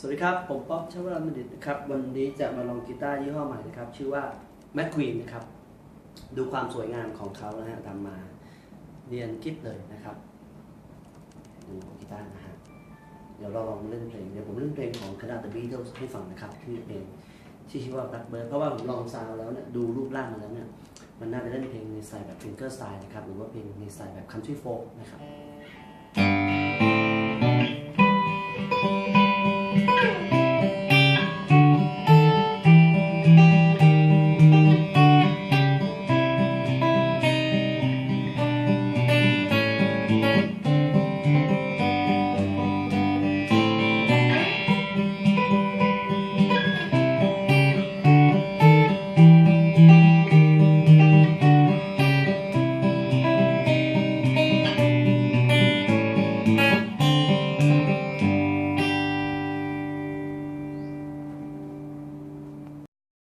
สวัสดีครับ ผมป๊อปชวรันบัณฑิตนะครับ วันนี้จะมาลองกีตาร์ยี่ห้อใหม่นะครับ ชื่อว่าแมคควีนนะครับ ดูความสวยงามของเขานะฮะตามมาเรียนคิปเลยนะครับ ดูกีตาร์นะฮะ เดี๋ยวเราลองเล่นเพลง เดี๋ยวผมเล่นเพลงของคณะ The Beatles ให้ฟังนะครับ ที่เพลงที่ชื่อว่า Blackbird เพราะว่าผมลองซาวด์แล้วเนี่ย ดูรูปร่างมาแล้วเนี่ย มันน่าจะเล่นเพลงในสไตล์แบบ finger style นะครับ หรือว่าเพลงในสไตล์แบบ country folk นะครับ